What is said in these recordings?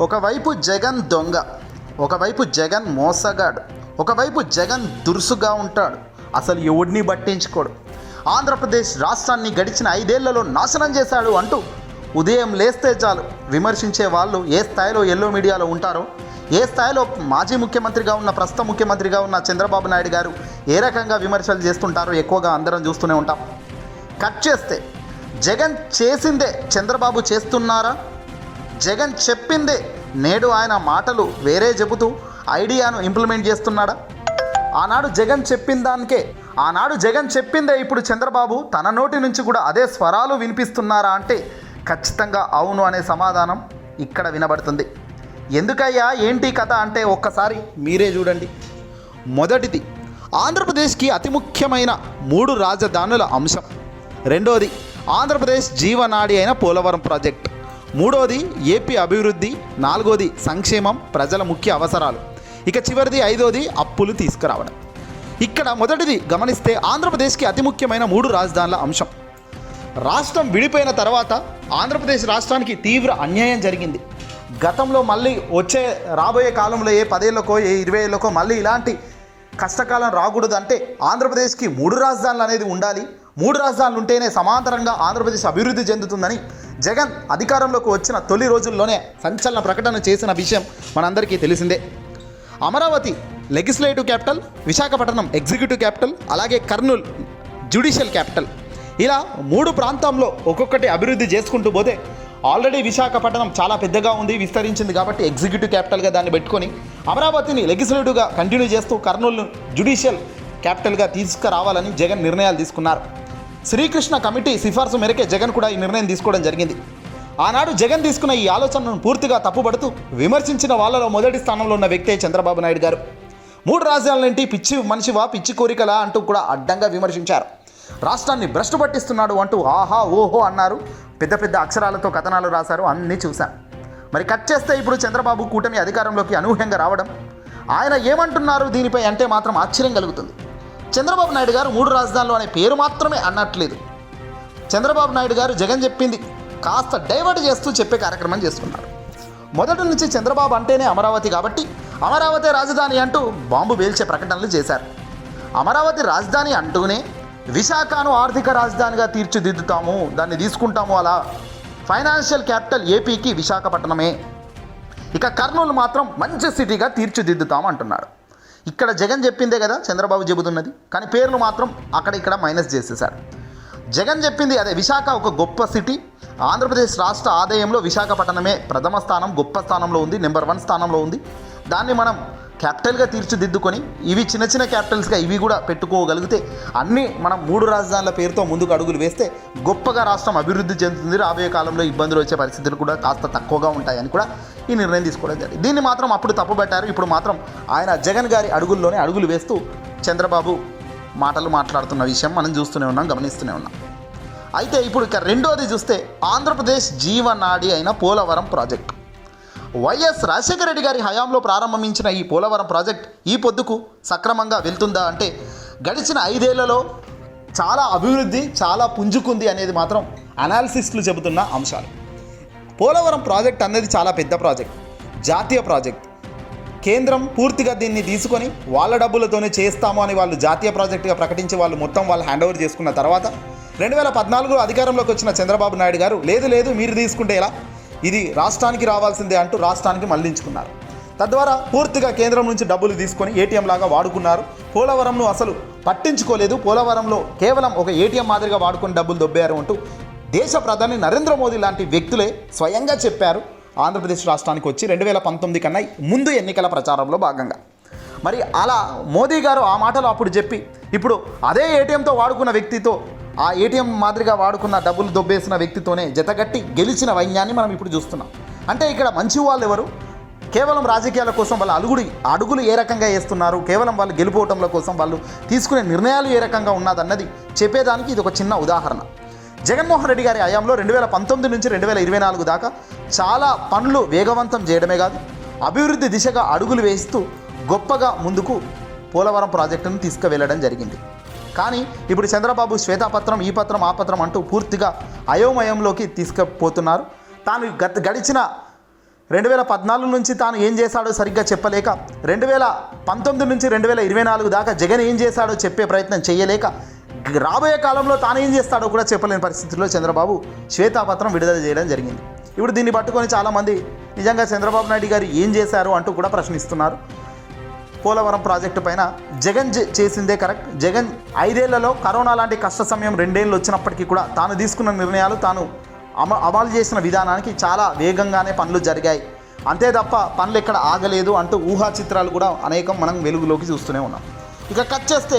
ఒకవైపు జగన్ దొంగ ఒకవైపు జగన్ మోసగాడు ఒకవైపు జగన్ దురుసుగా ఉంటాడు. అసలు ఎవడిని పట్టించుకోడు? ఆంధ్రప్రదేశ్ రాష్ట్రాన్ని గడిచిన ఐదేళ్ళలో నాశనం చేశాడు అంటూ ఉదయం లేస్తే చాలు విమర్శించే వాళ్ళు ఏ స్థాయిలో ఎల్లో మీడియాలో ఉంటారో ఏ స్థాయిలో మాజీ ముఖ్యమంత్రిగా ఉన్న ప్రస్తుత ముఖ్యమంత్రిగా ఉన్న చంద్రబాబు నాయుడు గారు ఏ రకంగా విమర్శలు చేస్తుంటారో ఎక్కువగా అందరం చూస్తూనే ఉంటాం. కట్ చేస్తే జగన్ చేసిందే చంద్రబాబు చేస్తున్నారా? జగన్ చెప్పిందే. నేడు ఆయన మాటలు వేరే చెబుతూ ఐడియాను ఇంప్లిమెంట్ చేస్తున్నాడా? ఆనాడు జగన్ చెప్పిన దానికే ఆనాడు జగన్ చెప్పిందే ఇప్పుడు చంద్రబాబు తన నోటి నుంచి కూడా అదే స్వరాలు వినిపిస్తున్నారా అంటే ఖచ్చితంగా అవును అనే సమాధానం ఇక్కడ వినబడుతుంది. ఎందుకయ్యా ఏంటి కథ అంటే ఒక్కసారి మీరే చూడండి. మొదటిది ఆంధ్రప్రదేశ్కి అతి ముఖ్యమైన మూడు రాజధానుల అంశం. రెండోది ఆంధ్రప్రదేశ్ జీవనాడి అయిన పోలవరం ప్రాజెక్ట్. మూడోది ఏపీ అభివృద్ధి నాలుగోది సంక్షేమం ప్రజల ముఖ్య అవసరాలు. ఇక చివరిది ఐదోది అప్పులు తీసుకురావడం. ఇక్కడ మొదటిది గమనిస్తే ఆంధ్రప్రదేశ్కి అతి ముఖ్యమైన మూడు రాజధానుల అంశం. రాష్ట్రం విడిపోయిన తర్వాత ఆంధ్రప్రదేశ్ రాష్ట్రానికి తీవ్ర అన్యాయం జరిగింది. గతంలో మళ్ళీ వచ్చే రాబోయే కాలంలో ఏ పదేళ్ళకో ఏ ఇరవై ఏళ్ళకో మళ్ళీ ఇలాంటి కష్టకాలం రాకూడదు అంటే ఆంధ్రప్రదేశ్కి మూడు రాజధానులు అనేది ఉండాలి. మూడు రాజధానులు ఉంటేనే సమాంతరంగా ఆంధ్రప్రదేశ్ అభివృద్ధి చెందుతుందని జగన్ అధికారంలోకి వచ్చిన తొలి రోజుల్లోనే సంచలన ప్రకటన చేసిన విషయం మనందరికీ తెలిసిందే. Amaravati legislative capital Visakhapatnam executive capital అలాగే కర్నూల్ జ్యుడిషియల్ క్యాపిటల్. ఇలా మూడు ప్రాంతంలో ఒక్కొక్కటి అభివృద్ధి చేసుకుంటూ పోతే ఆల్రెడీ విశాఖపట్నం చాలా పెద్దగా ఉంది విస్తరించింది కాబట్టి ఎగ్జిక్యూటివ్ క్యాపిటల్గా దాన్ని పెట్టుకొని అమరావతిని లెగిస్లేటివ్గా కంటిన్యూ చేస్తూ కర్నూలును జ్యుడిషియల్ క్యాపిటల్గా తీసుకురావాలని జగన్ నిర్ణయాలు తీసుకున్నారు. శ్రీకృష్ణ కమిటీ సిఫార్సు మేరకే జగన్ కూడా ఈ నిర్ణయం తీసుకోవడం జరిగింది. ఆనాడు జగన్ తీసుకున్న ఈ ఆలోచనను పూర్తిగా తప్పుపడుతూ విమర్శించిన వాళ్ళలో మొదటి స్థానంలో ఉన్న వ్యక్తే చంద్రబాబు నాయుడు గారు. మూడు రాజ్యాలనేంటి పిచ్చి మనిషివా పిచ్చి కోరికలా అంటూ కూడా అడ్డంగా విమర్శించారు. రాష్ట్రాన్ని భ్రష్టు పట్టిస్తున్నాడు అంటూ ఆహా ఓహో అన్నారు. పెద్ద పెద్ద అక్షరాలతో కథనాలు రాశారు అన్నీ చూశాం. మరి కట్ చేస్తే ఇప్పుడు చంద్రబాబు కూటమి అధికారంలోకి అనూహ్యంగా రావడం. ఆయన ఏమంటున్నారు దీనిపై అంటే మాత్రం ఆశ్చర్యం కలుగుతుంది. చంద్రబాబు నాయుడు గారు మూడు రాజధానులు అనే పేరు మాత్రమే అన్నట్లేదు చంద్రబాబు నాయుడు గారు జగన్ చెప్పింది కాస్త డైవర్ట్ చేస్తూ చెప్పే కార్యక్రమం చేస్తున్నారు మొదటి నుంచి చంద్రబాబు అంటేనే అమరావతి కాబట్టి అమరావతి రాజధాని అంటూ బాంబు పేల్చే ప్రకటనలు చేశారు. అమరావతి రాజధాని అంటూనే విశాఖను ఆర్థిక రాజధానిగా తీర్చిదిద్దుతాము దాన్ని తీసుకుంటాము అలా ఫైనాన్షియల్ క్యాపిటల్ ఏపీకి విశాఖపట్నమే. ఇక కర్నూలు మాత్రం మంచి సిటీగా తీర్చిదిద్దుతాం అంటున్నాడు ఇక్కడ జగన్ చెప్పిందే కదా చంద్రబాబు చెబుతున్నది. కానీ పేర్లు మాత్రం అక్కడ ఇక్కడ మైనస్ చేసేశారు. జగన్ చెప్పింది అదే విశాఖ ఒక గొప్ప సిటీ. ఆంధ్రప్రదేశ్ రాష్ట్ర ఆదాయంలో విశాఖపట్నమే ప్రథమ స్థానం గొప్ప స్థానంలో ఉంది నెంబర్ వన్ స్థానంలో ఉంది. దాన్ని మనం క్యాపిటల్గా తీర్చిదిద్దుకొని ఇవి చిన్న చిన్న క్యాపిటల్స్గా ఇవి కూడా పెట్టుకోగలిగితే అన్నీ మనం మూడు రాజధానుల పేరుతో ముందుకు అడుగులు వేస్తే గొప్పగా రాష్ట్రం అభివృద్ధి చెందుతుంది. రాబోయే కాలంలో ఇబ్బందులు వచ్చే పరిస్థితులు కూడా కాస్త తక్కువగా ఉంటాయని కూడా ఈ నిర్ణయం తీసుకోవడం జరిగింది. దీన్ని మాత్రం అప్పుడు తప్పుబట్టారు. ఇప్పుడు మాత్రం ఆయన జగన్ గారి అడుగుల్లోనే అడుగులు వేస్తూ చంద్రబాబు మాటలు మాట్లాడుతున్న విషయం మనం చూస్తూనే ఉన్నాం గమనిస్తూనే ఉన్నాం. అయితే ఇప్పుడు ఇక రెండోది చూస్తే ఆంధ్రప్రదేశ్ జీవనాడి అయిన పోలవరం ప్రాజెక్ట్. వైఎస్ రాజశేఖర రెడ్డి గారి హయాంలో ప్రారంభించిన ఈ పోలవరం ప్రాజెక్ట్ ఈ పొద్దుకు సక్రమంగా వెళ్తుందా అంటే గడిచిన ఐదేళ్ళలో చాలా అభివృద్ధి చాలా పుంజుకుంది అనేది మాత్రం అనాలిసిస్టులు చెబుతున్న అంశాలు. పోలవరం ప్రాజెక్ట్ అనేది చాలా పెద్ద ప్రాజెక్ట్ జాతీయ ప్రాజెక్ట్. కేంద్రం పూర్తిగా దీన్ని తీసుకొని వాళ్ళ డబ్బులతోనే చేస్తాము అని వాళ్ళు జాతీయ ప్రాజెక్టుగా ప్రకటించి వాళ్ళు మొత్తం వాళ్ళు హ్యాండ్ ఓవర్ చేసుకున్న తర్వాత రెండు వేల పద్నాలుగులో అధికారంలోకి వచ్చిన చంద్రబాబు నాయుడు గారు లేదు లేదు మీరు తీసుకుంటే ఎలా? ఇది రాష్ట్రానికి రావాల్సిందే అంటూ రాష్ట్రానికి మళ్ళించుకున్నారు. తద్వారా పూర్తిగా కేంద్రం నుంచి డబ్బులు తీసుకొని ఏటీఎం లాగా వాడుకున్నారు. పోలవరంను అసలు పట్టించుకోలేదు. పోలవరంలో కేవలం ఒక ఏటీఎం మాదిరిగా వాడుకొని డబ్బులు దొబ్బారు అంటూ దేశ ప్రధాని నరేంద్ర మోదీ లాంటి వ్యక్తులే స్వయంగా చెప్పారు. ఆంధ్రప్రదేశ్ రాష్ట్రానికి వచ్చి రెండు వేల పంతొమ్మిది కన్నా ముందు ఎన్నికల ప్రచారంలో భాగంగా. మరి అలా మోదీ గారు ఆ మాటలు అప్పుడు చెప్పి ఇప్పుడు అదే ఏటీఎంతో వాడుకున్న వ్యక్తితో ఆ ఏటీఎం మాదిరిగా వాడుకున్న డబ్బులు దొబ్బేసిన వ్యక్తితోనే జతగట్టి గెలిచిన వైన్యాన్ని మనం ఇప్పుడు చూస్తున్నాం. అంటే ఇక్కడ మంచి వాళ్ళు ఎవరు? కేవలం రాజకీయాల కోసం వాళ్ళ అలుగుడి అడుగులు ఏ రకంగా వేస్తున్నారు? కేవలం వాళ్ళు గెలుపోవటంల కోసం వాళ్ళు తీసుకునే నిర్ణయాలు ఏ రకంగా ఉన్నదన్నది చెప్పేదానికి ఇది ఒక చిన్న ఉదాహరణ. జగన్మోహన్ రెడ్డి గారి హయాంలో రెండు వేల పంతొమ్మిది నుంచి రెండు వేల ఇరవై నాలుగు దాకా చాలా పనులు వేగవంతం చేయడమే కాదు అభివృద్ధి దిశగా అడుగులు వేస్తూ గొప్పగా ముందుకు పోలవరం ప్రాజెక్టును తీసుకువెళ్ళడం జరిగింది. కానీ ఇప్పుడు చంద్రబాబు శ్వేతాపత్రం ఈ పత్రం ఆ పత్రం అంటూ పూర్తిగా అయోమయంలోకి తీసుకుపోతున్నారు. తాను గత గడిచిన రెండు వేల పద్నాలుగు నుంచి తాను ఏం చేశాడో సరిగ్గా చెప్పలేక రెండు వేల పంతొమ్మిది నుంచి రెండు వేల ఇరవై నాలుగు దాకా జగన్ ఏం చేశాడో చెప్పే ప్రయత్నం చేయలేక రాబోయే కాలంలో తాను ఏం చేస్తాడో కూడా చెప్పలేని పరిస్థితుల్లో చంద్రబాబు శ్వేతాపత్రం విడుదల చేయడం జరిగింది. ఇప్పుడు దీన్ని పట్టుకొని చాలామంది నిజంగా చంద్రబాబు నాయుడు గారు ఏం చేశారు? అంటూ కూడా ప్రశ్నిస్తున్నారు. పోలవరం ప్రాజెక్టు పైన జగన్ చేసిందే కరెక్ట్. జగన్ ఐదేళ్ళలో కరోనా లాంటి కష్ట సమయం రెండేళ్ళు వచ్చినప్పటికీ కూడా తాను తీసుకున్న నిర్ణయాలు తాను అమ అమలు చేసిన విధానానికి చాలా వేగంగానే పనులు జరిగాయి. అంతే తప్ప పనులు ఎక్కడ ఆగలేదు అంటూ ఊహా చిత్రాలు కూడా అనేకం మనం వెలుగులోకి చూస్తూనే ఉన్నాం. ఇక కట్ చేస్తే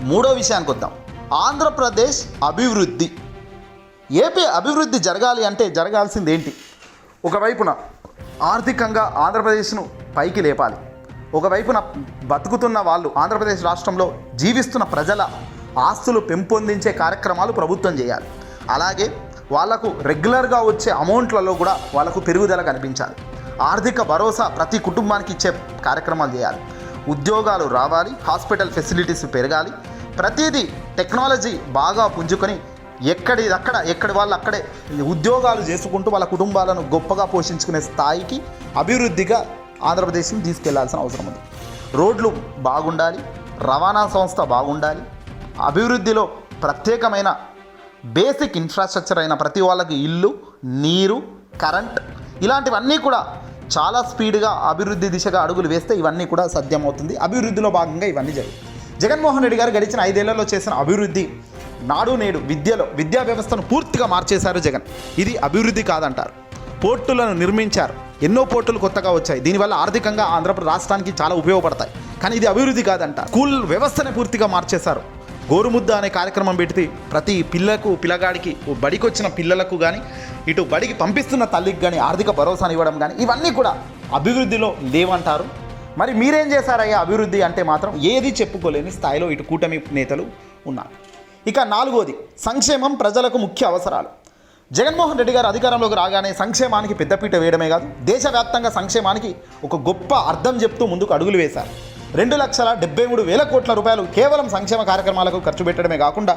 మూడో విషయానికి వద్దాం. ఆంధ్రప్రదేశ్ అభివృద్ధి. ఏపీ అభివృద్ధి జరగాలి అంటే జరగాల్సింది ఏంటి ఒకవైపున ఆర్థికంగా ఆంధ్రప్రదేశ్ను పైకి లేపాలి. ఒకవైపున బతుకుతున్న వాళ్ళు ఆంధ్రప్రదేశ్ రాష్ట్రంలో జీవిస్తున్న ప్రజల ఆస్తులు పెంపొందించే కార్యక్రమాలు ప్రభుత్వం చేయాలి. అలాగే వాళ్ళకు రెగ్యులర్గా వచ్చే అమౌంట్లలో కూడా వాళ్ళకు పెరుగుదల కనిపించాలి. ఆర్థిక భరోసా ప్రతి కుటుంబానికి ఇచ్చే కార్యక్రమాలు చేయాలి. ఉద్యోగాలు రావాలి హాస్పిటల్ ఫెసిలిటీస్ పెరగాలి. ప్రతిదీ టెక్నాలజీ బాగా పుంజుకొని ఎక్కడి అక్కడ ఎక్కడి వాళ్ళు అక్కడే ఉద్యోగాలు చేసుకుంటూ వాళ్ళ కుటుంబాలను గొప్పగా పోషించుకునే స్థాయికి అభివృద్ధిగా ఆంధ్రప్రదేశ్ని తీసుకెళ్ళాల్సిన అవసరం ఉంది. రోడ్లు బాగుండాలి రవాణా సంస్థ బాగుండాలి అభివృద్ధిలో ప్రత్యేకమైన బేసిక్ ఇన్ఫ్రాస్ట్రక్చర్ అయిన ప్రతి వాళ్ళకి ఇల్లు నీరు కరెంట్ ఇలాంటివన్నీ కూడా చాలా స్పీడ్గా అభివృద్ధి దిశగా అడుగులు వేస్తే ఇవన్నీ కూడా సాధ్యమవుతుంది. అభివృద్ధిలో భాగంగా ఇవన్నీ జరుగుతాయి జగన్మోహన్ రెడ్డి గారు గడిచిన ఐదేళ్ళలో చేసిన అభివృద్ధి నాడు నేడు విద్యలో విద్యా వ్యవస్థను పూర్తిగా మార్చేశారు జగన్. ఇది అభివృద్ధి కాదంటారు. పోర్టులను నిర్మించారు. ఎన్నో పోర్టులు కొత్తగా వచ్చాయి. దీనివల్ల ఆర్థికంగా ఆంధ్రప్రదేశ్ రాష్ట్రానికి చాలా ఉపయోగపడతాయి. కానీ ఇది అభివృద్ధి కాదంట. స్కూల్ వ్యవస్థనే పూర్తిగా మార్చేశారు. గోరుముద్ద అనే కార్యక్రమం పెడితే ప్రతి పిల్లకు పిల్లగాడికి ఓ బడికి వచ్చిన పిల్లలకు కానీ ఇటు బడికి పంపిస్తున్న తల్లికి కానీ ఆర్థిక భరోసాను ఇవ్వడం కానీ ఇవన్నీ కూడా అభివృద్ధిలో లేవంటారు. మరి మీరేం చేశారయ్యా అభివృద్ధి అంటే మాత్రం ఏది చెప్పుకోలేని స్థాయిలో ఇటు కూటమి నేతలు ఉన్నారు. ఇక నాలుగోది సంక్షేమం ప్రజలకు ముఖ్య అవసరాలు. జగన్మోహన్ రెడ్డి గారు అధికారంలోకి రాగానే సంక్షేమానికి పెద్దపీట వేయడమే కాదు దేశవ్యాప్తంగా సంక్షేమానికి ఒక గొప్ప అర్థం చెప్తూ ముందుకు అడుగులు వేశారు. రెండు లక్షల డెబ్బై మూడు వేల కోట్ల రూపాయలు కేవలం సంక్షేమ కార్యక్రమాలకు ఖర్చు పెట్టడమే కాకుండా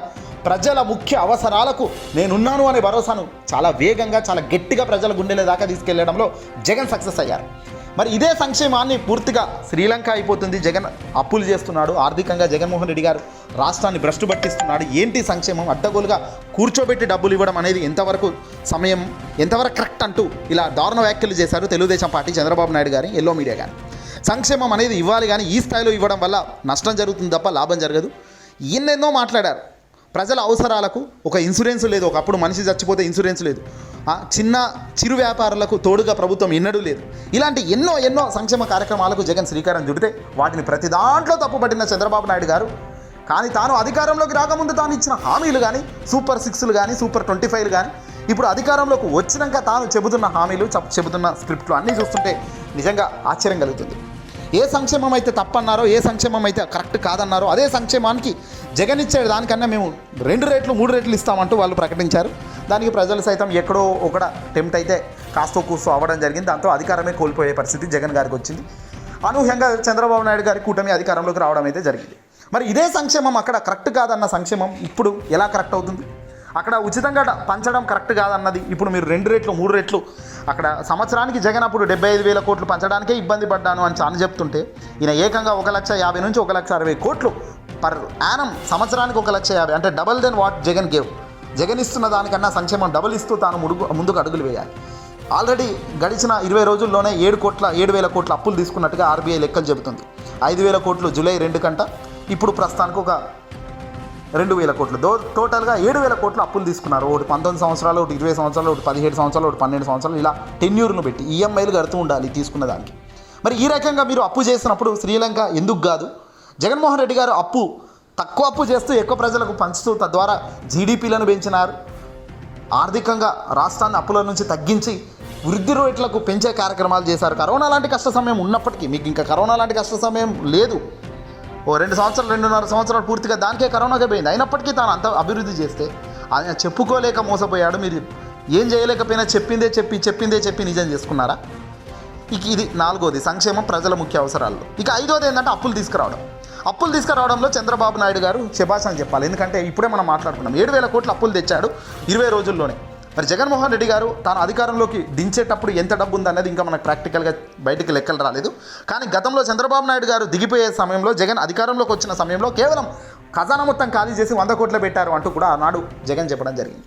ప్రజల ముఖ్య అవసరాలకు నేనున్నాను అనే భరోసాను చాలా వేగంగా చాలా గట్టిగా ప్రజల గుండెల దాకా తీసుకెళ్ళడంలో జగన్ సక్సెస్ అయ్యారు. మరి ఇదే సంక్షేమాన్ని పూర్తిగా శ్రీలంక అయిపోతుంది. జగన్ అప్పులు చేస్తున్నాడు. ఆర్థికంగా జగన్మోహన్ రెడ్డి గారు రాష్ట్రాన్ని భ్రష్టు పట్టిస్తున్నాడు. ఏంటి సంక్షేమం? అడ్డగోలుగా కూర్చోబెట్టి డబ్బులు ఇవ్వడం అనేది ఎంతవరకు సమయం ఎంతవరకు కరెక్ట్ అంటూ ఇలా దారుణ వ్యాఖ్యలు చేశారు తెలుగుదేశం పార్టీ చంద్రబాబు నాయుడు గారి ఎల్లో మీడియా గారు. సంక్షేమం అనేది ఇవ్వాలి కానీ ఈ స్థాయిలో ఇవ్వడం వల్ల నష్టం జరుగుతుంది తప్ప లాభం జరగదు. ఎన్నెన్నో మాట్లాడారు. ప్రజల అవసరాలకు ఒక ఇన్సూరెన్స్ లేదు. ఒకప్పుడు మనిషి చచ్చిపోతే ఇన్సూరెన్స్ లేదు. ఆ, చిన్న చిరు వ్యాపారులకు తోడుగా ప్రభుత్వం ఎన్నడూ లేదు. ఇలాంటి ఎన్నో ఎన్నో సంక్షేమ కార్యక్రమాలకు జగన్ శ్రీకారం చుడితే వాటిని ప్రతి దాంట్లో తప్పుపట్టిన చంద్రబాబు నాయుడు గారు. కానీ తాను అధికారంలోకి రాకముందు తాను ఇచ్చిన హామీలు కానీ సూపర్ సిక్స్లు కానీ సూపర్ ట్వంటీ ఫైవ్లు కానీ ఇప్పుడు అధికారంలోకి వచ్చినాక తాను చెబుతున్న హామీలు చెబుతున్న స్క్రిప్ట్లు అన్నీ చూస్తుంటే నిజంగా ఆశ్చర్యం కలుగుతుంది. ఏ సంక్షేమం అయితే తప్పన్నారో ఏ సంక్షేమం అయితే కరెక్ట్ కాదన్నారో అదే సంక్షేమానికి జగన్ ఇచ్చే దానికన్నా మేము రెండు రేట్లు మూడు రేట్లు ఇస్తామంటూ వాళ్ళు ప్రకటించారు. దానికి ప్రజలు సైతం ఎక్కడో ఒకడ టెంప్ట్ అయితే కాస్తో కూస్తో అవ్వడం జరిగింది. దాంతో అధికారమే కోల్పోయే పరిస్థితి జగన్ గారికి వచ్చింది. అనూహ్యంగా చంద్రబాబు నాయుడు గారి కూటమి అధికారంలోకి రావడం అయితే జరిగింది. మరి ఇదే సంక్షేమం అక్కడ కరెక్ట్ కాదన్న సంక్షేమం ఇప్పుడు ఎలా కరెక్ట్ అవుతుంది? అక్కడ ఉచితంగా పంచడం కరెక్ట్ కాదన్నది. ఇప్పుడు మీరు రెండు రెట్లు మూడు రెట్లు అక్కడ సంవత్సరానికి జగన్ అప్పుడు డెబ్బై ఐదు వేల కోట్లు పంచడానికే ఇబ్బంది పడ్డాను అని చాలా చెప్తుంటే ఈయన ఏకంగా ఒక లక్ష యాభై నుంచి ఒక లక్ష అరవై కోట్లు పర్ యానం సంవత్సరానికి ఒక లక్ష యాభై అంటే double then what Jagan gave. Jagan ఇస్తున్న దానికన్నా సంక్షేమం డబుల్ ఇస్తూ తాను ముడుగు ముందుకు అడుగులు వేయాలి. ఆల్రెడీ గడిచిన ఇరవై రోజుల్లోనే ఏడు కోట్ల ఏడు వేల కోట్ల అప్పులు తీసుకున్నట్టుగా ఆర్బీఐ లెక్కలు చెబుతుంది. ఐదు వేల కోట్లు జూలై రెండు కంట ఇప్పుడు ప్రస్తుతానికి ఒక రెండు వేల కోట్లు. దో టోటల్గా ఏడు వేల కోట్లు అప్పులు తీసుకున్నారు. ఒకటి పంతొమ్మిది సంవత్సరాలు ఒకటి ఇరవై సంవత్సరాలు ఒకటి పదిహేడు సంవత్సరాలు ఒకటి పన్నెండు సంవత్సరాలు ఇలా టెన్యూర్ను పెట్టి ఈఎంఐలు కడుతూ ఉండాలి తీసుకున్న దానికి. మరి ఈ రకంగా మీరు అప్పు చేసినప్పుడు శ్రీలంక ఎందుకు కాదు? జగన్మోహన్ రెడ్డి గారు అప్పు తక్కువ అప్పు చేస్తూ ఎక్కువ ప్రజలకు పంచుతూ తద్వారా జీడిపిలను పెంచినారు. ఆర్థికంగా రాష్ట్రాన్ని అప్పుల నుంచి తగ్గించి వృద్ధి రేట్లకు పెంచే కార్యక్రమాలు చేశారు. కరోనా లాంటి కష్ట సమయం ఉన్నప్పటికీ మీకు ఇంకా కరోనా లాంటి కష్ట సమయం లేదు. ఓ రెండు సంవత్సరాలు రెండున్నర సంవత్సరాలు పూర్తిగా దానికే కరోనాకే పోయింది. అయినప్పటికీ తాను అంత అభివృద్ధి చేస్తే ఆయన చెప్పుకోలేక మోసపోయాడు. మీరు ఏం చేయలేకపోయినా చెప్పిందే చెప్పి చెప్పిందే చెప్పి నిజం చేసుకున్నారా? ఇక ఇది నాలుగోది సంక్షేమం ప్రజల ముఖ్య అవసరాల్లో. ఇక ఐదోది ఏంటంటే అప్పులు తీసుకురావడం. అప్పులు తీసుకురావడంలో చంద్రబాబు నాయుడు గారు శభాష్ అని చెప్పాలి. ఎందుకంటే ఇప్పుడే మనం మాట్లాడుకున్నాం. ఏడు వేల కోట్ల అప్పులు తెచ్చాడు ఇరవై రోజుల్లోనే. మరి జగన్మోహన్ రెడ్డి గారు తాను అధికారంలోకి దించేటప్పుడు ఎంత డబ్బు ఉందనేది ఇంకా మనకు ప్రాక్టికల్గా బయటికి లెక్కలు రాలేదు. కానీ గతంలో చంద్రబాబు నాయుడు గారు దిగిపోయే సమయంలో జగన్ అధికారంలోకి వచ్చిన సమయంలో కేవలం ఖజానా మొత్తం ఖాళీ చేసి వంద కోట్లు పెట్టారు అంటూ కూడా ఆనాడు జగన్ చెప్పడం జరిగింది.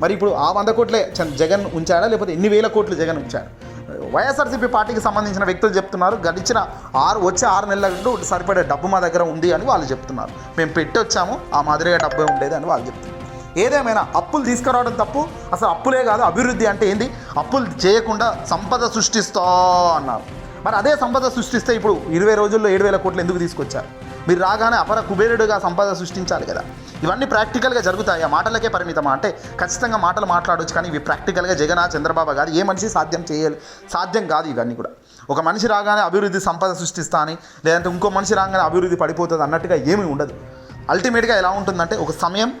మరి ఇప్పుడు ఆ వంద కోట్లే చ- జగన్ ఉంచాడా? లేకపోతే ఎన్ని వేల కోట్లు జగన్ ఉంచాడు? వైఎస్ఆర్సీపీ పార్టీకి సంబంధించిన వ్యక్తులు చెప్తున్నారు గడిచిన ఆరు వచ్చే ఆరు నెలలకు సరిపడే డబ్బు మా దగ్గర ఉంది అని వాళ్ళు చెప్తున్నారు. మేము పెట్టి వచ్చాము ఆ మాదిరిగా డబ్బే ఉండేది అని వాళ్ళు చెప్తున్నారు. ఏదేమైనా అప్పులు తీసుకురావడం తప్పు? అసలు అప్పులే కాదు అభివృద్ధి అంటే ఏంది? అప్పులు చేయకుండా సంపద సృష్టిస్తా అన్నారు. మరి అదే సంపద సృష్టిస్తే ఇప్పుడు ఇరవై రోజుల్లో ఏడు వేల కోట్లు ఎందుకు తీసుకొచ్చారు? మీరు రాగానే అపర కుబేరుడుగా సంపద సృష్టించాలి కదా. ఇవన్నీ ప్రాక్టికల్గా జరుగుతాయి? ఆ మాటలకే పరిమితమా? అంటే ఖచ్చితంగా మాటలు మాట్లాడొచ్చు కానీ ఇవి ప్రాక్టికల్గా జగన్ చంద్రబాబు గారు ఏ మనిషి సాధ్యం చేయాలి సాధ్యం కాదు ఇవన్నీ కూడా. ఒక మనిషి రాగానే అభివృద్ధి సంపద సృష్టిస్తా అని లేదంటే ఇంకో మనిషి రాగానే అభివృద్ధి పడిపోతుంది అన్నట్టుగా ఏమీ ఉండదు. అల్టిమేట్గా ఎలా ఉంటుందంటే ఒక సమయం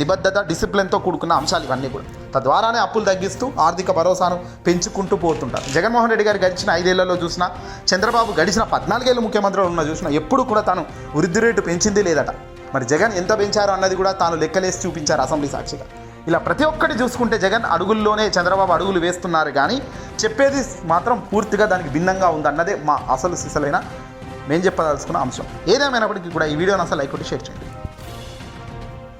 నిబద్ధత డిసిప్లిన్తో కూడుకున్న అంశాలు ఇవన్నీ కూడా. తద్వారానే అప్పులు తగ్గిస్తూ ఆర్థిక భరోసాను పెంచుకుంటూ పోతుంటారు. జగన్మోహన్ రెడ్డి గారు గడిచిన ఐదేళ్ళలో చూసినా చంద్రబాబు గడిచిన పద్నాలుగేళ్ళు ముఖ్యమంత్రులు ఉన్న చూసినా ఎప్పుడు కూడా తాను వృద్ధి రేటు పెంచింది లేదట. మరి జగన్ ఎంత పెంచారో అన్నది కూడా తాను లెక్కలేసి చూపించారు అసెంబ్లీ సాక్షిగా. ఇలా ప్రతి ఒక్కటి చూసుకుంటే జగన్ అడుగుల్లోనే చంద్రబాబు అడుగులు వేస్తున్నారు కానీ చెప్పేది మాత్రం పూర్తిగా దానికి భిన్నంగా ఉందన్నదే మా అసలు సిసలైన మేము చెప్పదలుచుకున్న అంశం. ఏదేమైనప్పటికీ కూడా ఈ వీడియోని అసలు లైక్ కొట్టి షేర్ చేయండి.